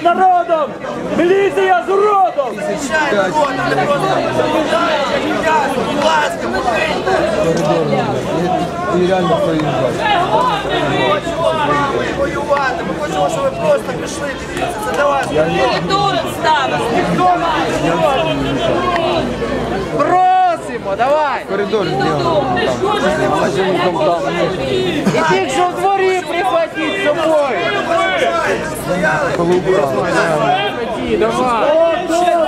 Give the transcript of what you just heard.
з народом! Міліція з уродом! Будь ласка! І реально проїжджати. Воювати, ми хочемо, щоб ви просто пішли, дивіться, це для вас. Тут ставили. Просимо, давай! Коридор зробимо. І Ложись,